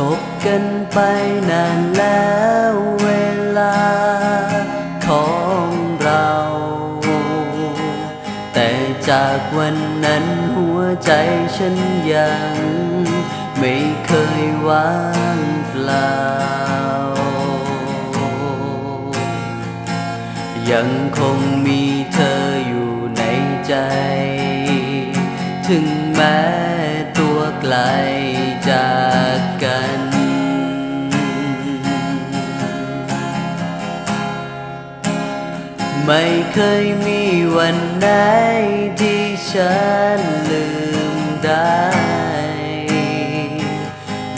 จบกันไปนานแล้วเวลาของเรา แต่จากวันนั้นหัวใจฉันยัง ไม่เคยว่างเปล่า ยังคงมีเธออยู่ในใจ ถึงแม้ตัวไกล ไม่เคยมีวันไหนที่ฉันลืมได้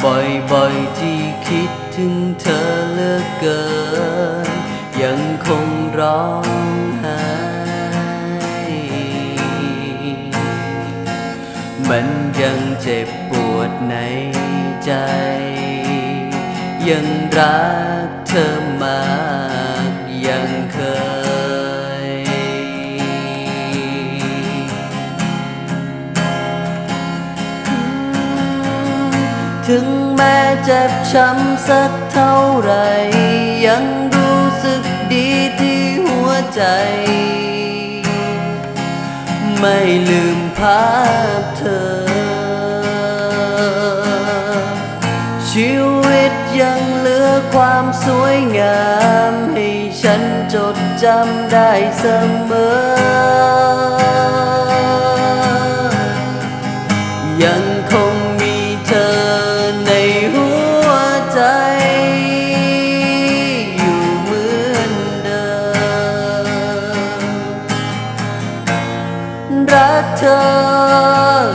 บ่อยๆที่คิดถึงเธอเหลือเกิน ยังคงร้องไห้ มันยังเจ็บปวดในใจ ยังรักเธอมากยังเคย ถึงแม้เจ็บช้ำสักเท่าไร ยังรู้สึกดีที่หัวใจ ไม่ลืมภาพเธอ ชีวิตยังเหลือความสวยงาม ให้ฉันจดจำได้เสมอ เธอ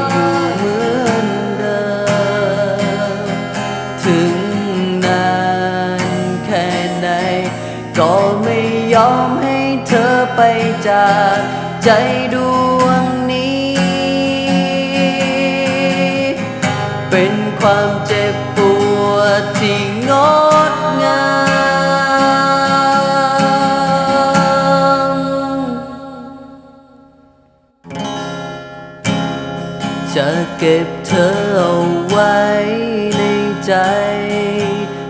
อยู่เหมือนเดิม ถึงนานแค่ไหน ก็ไม่ยอมให้เธอไปจากใจดวงนี้ เป็นความเจ็บปวดที่งด จะเก็บเธอเอาไว้ในใจ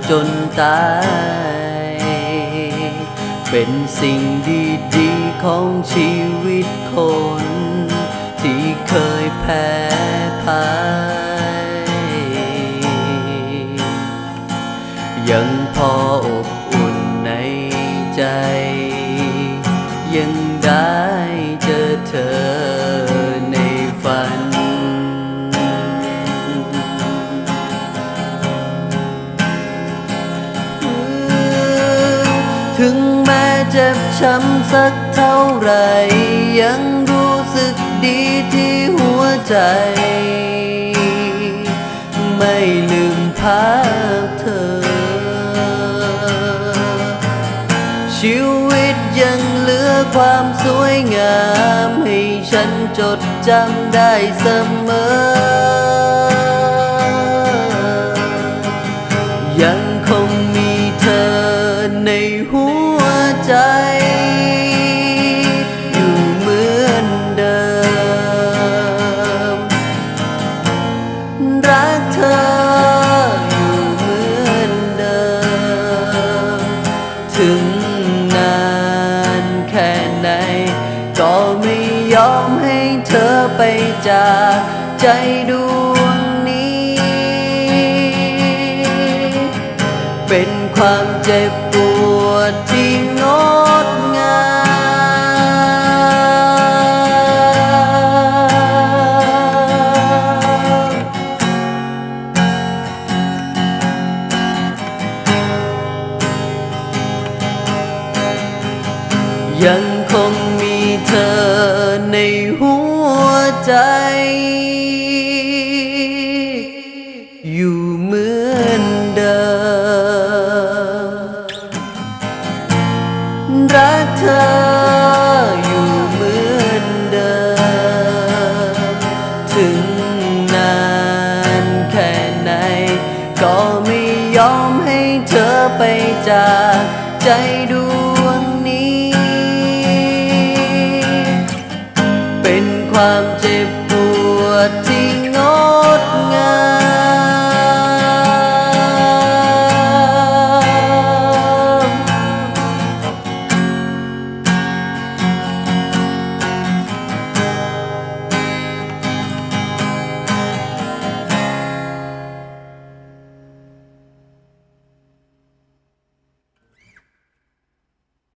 จนตาย เป็นสิ่งดีๆของชีวิตคน ที่เคยแพ้พ่ายยังพออบอุ่นในใจ ยังได้เจอเธอ เจ็บช้ำสักเท่าไหรยังรู้สึกดีที่หัวใจ ไม่ลืมภาพเธอ ชีวิตยังเหลือความสวยงาม ให้ฉันจดจำได้เสมอ ยังคงมี ก็ไม่ยอมให้เธอไปจากใจดวงนี้ เป็นความเจ็บปวดที่งดงามยัง ใจอยู่เหมือนเดิม รักเธออยู่เหมือนเดิม ถึงนานแค่ไหน ก็ไม่ยอมให้เธอไปจากใจดู